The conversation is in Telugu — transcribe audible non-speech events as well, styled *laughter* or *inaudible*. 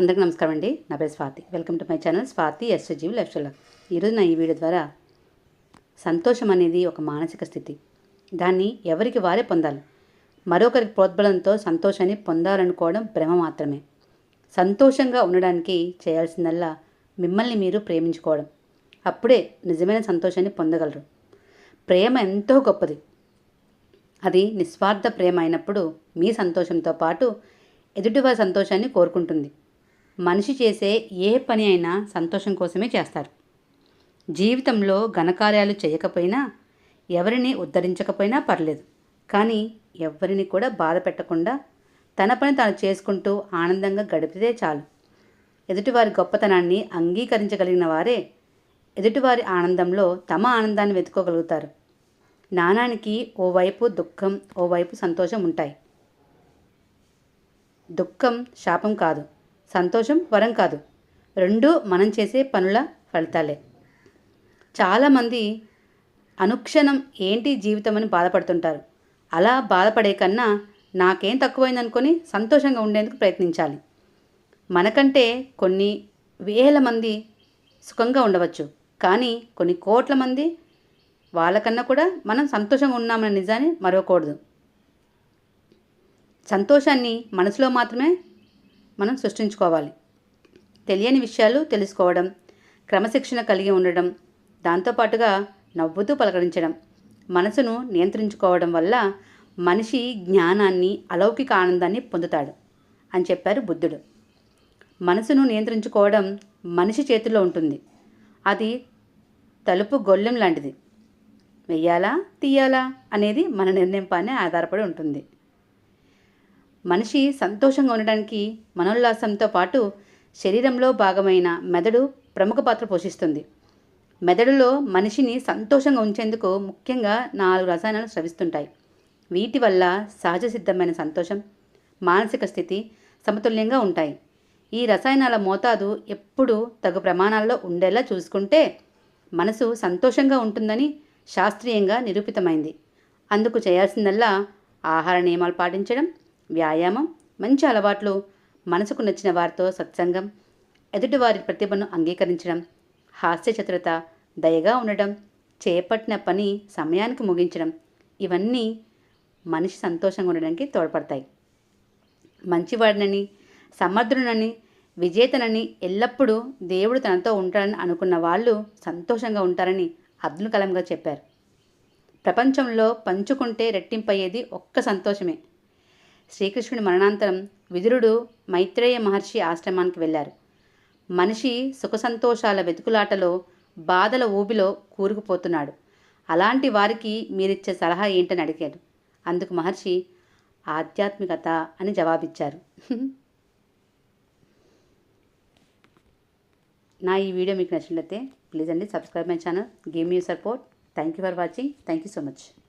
అందరికీ నమస్కారం అండి. నా పేరు Swati. Welcome to my channel Swati SGV lifestyle. ఈరోజు నా ఈ వీడియో ద్వారా సంతోషం అనేది ఒక మానసిక స్థితి. దాన్ని ఎవరికి వారే పొందాలి. మరొకరికి ప్రోద్బలంతో సంతోషాన్ని పొందాలనుకోవడం భ్రమ మాత్రమే. సంతోషంగా ఉండడానికి చేయాల్సిందల్లా మిమ్మల్ని మీరు ప్రేమించుకోవడం. అప్పుడే నిజమైన సంతోషాన్ని పొందగలరు. ప్రేమ ఎంతో గొప్పది. అది నిస్వార్థ ప్రేమ అయినప్పుడు మీ సంతోషంతో పాటు ఎదుటివారి సంతోషాన్ని కోరుకుంటుంది. మనిషి చేసే ఏ పని అయినా సంతోషం కోసమే చేస్తారు. జీవితంలో ఘనకార్యాలు చేయకపోయినా ఎవరిని ఉద్ధరించకపోయినా పర్లేదు. కానీ ఎవరిని కూడా బాధ పెట్టకుండా తన పని తాను చేసుకుంటూ ఆనందంగా గడిపితే చాలు. ఎదుటివారి గొప్పతనాన్ని అంగీకరించగలిగిన వారే ఎదుటివారి ఆనందంలో తమ ఆనందాన్ని వెతుకోగలుగుతారు. నాణానికి ఓవైపు దుఃఖం ఓవైపు సంతోషం ఉంటాయి. దుఃఖం శాపం కాదు. సంతోషం వరం కాదు. రెండూ మనం చేసే పనుల ఫలితాలే. చాలామంది అనుక్షణం ఏంటి జీవితం అని బాధపడుతుంటారు. అలా బాధపడే కన్నా నాకేం తక్కువైందనుకొని సంతోషంగా ఉండేందుకు ప్రయత్నించాలి. మనకంటే కొన్ని వేల మంది సుఖంగా ఉండవచ్చు. కానీ కొన్ని కోట్ల మంది వాళ్ళకన్నా కూడా మనం సంతోషంగా ఉన్నామనే నిజాన్ని మరవకూడదు. సంతోషాన్ని మనసులో మాత్రమే మనం సృష్టించుకోవాలి. తెలియని విషయాలు తెలుసుకోవడం క్రమశిక్షణ కలిగి ఉండడం దాంతోపాటుగా నవ్వుతూ పలకరించడం మనసును నియంత్రించుకోవడం వల్ల మనిషి జ్ఞానాన్ని అలౌకిక ఆనందాన్ని పొందుతాడు అని చెప్పారు బుద్ధుడు. మనసును నియంత్రించుకోవడం మనిషి చేతిలో ఉంటుంది. అది తలుపు గొల్లెం లాంటిది. వెయ్యాలా తీయాలా అనేది మన నిర్ణయం పైన ఆధారపడి ఉంటుంది. మనిషి సంతోషంగా ఉండడానికి మనోల్లాసంతో పాటు శరీరంలో భాగమైన మెదడు ప్రముఖ పాత్ర పోషిస్తుంది. మెదడులో మనిషిని సంతోషంగా ఉంచేందుకు ముఖ్యంగా నాలుగు రసాయనాలు స్రవిస్తుంటాయి. వీటి వల్ల సహజ సిద్ధమైన సంతోషం మానసిక స్థితి సమతుల్యంగా ఉంటాయి. ఈ రసాయనాల మోతాదు ఎప్పుడూ తగు ప్రమాణాల్లో ఉండేలా చూసుకుంటే మనసు సంతోషంగా ఉంటుందని శాస్త్రీయంగా నిరూపితమైంది. అందుకు చేయాల్సిందల్లా ఆహార నియమాలు పాటించడం వ్యాయామం మంచి అలవాట్లు మనసుకు నచ్చిన వారితో సత్సంగం ఎదుటివారి ప్రతిభను అంగీకరించడం హాస్య చతురత దయగా ఉండడం చేపట్టిన పని సమయానికి ముగించడం ఇవన్నీ మనిషి సంతోషంగా ఉండడానికి తోడ్పడతాయి. మంచివాడినని సమర్థుడనని విజేతనని ఎల్లప్పుడూ దేవుడు తనతో ఉంటాడని అనుకున్న వాళ్ళు సంతోషంగా ఉంటారని అబ్దుల్ కలాం గారు చెప్పారు. ప్రపంచంలో పంచుకుంటే రెట్టింపయ్యేది ఒక్క సంతోషమే. శ్రీకృష్ణుడి మరణాంతరం విదురుడు మైత్రేయ మహర్షి ఆశ్రమానికి వెళ్ళారు. మనిషి సుఖ సంతోషాల వెతుకులాటలో బాధల ఊబిలో కూరుకుపోతున్నాడు. అలాంటి వారికి మీరిచ్చే సలహా ఏంటని అడిగాడు. అందుకు మహర్షి ఆధ్యాత్మికత అని జవాబిచ్చారు. *laughs* నా ఈ వీడియో మీకు నచ్చినట్లయితే ప్లీజ్ అండి subscribe my channel. Give me support. Thank you for watching. Thank you so much.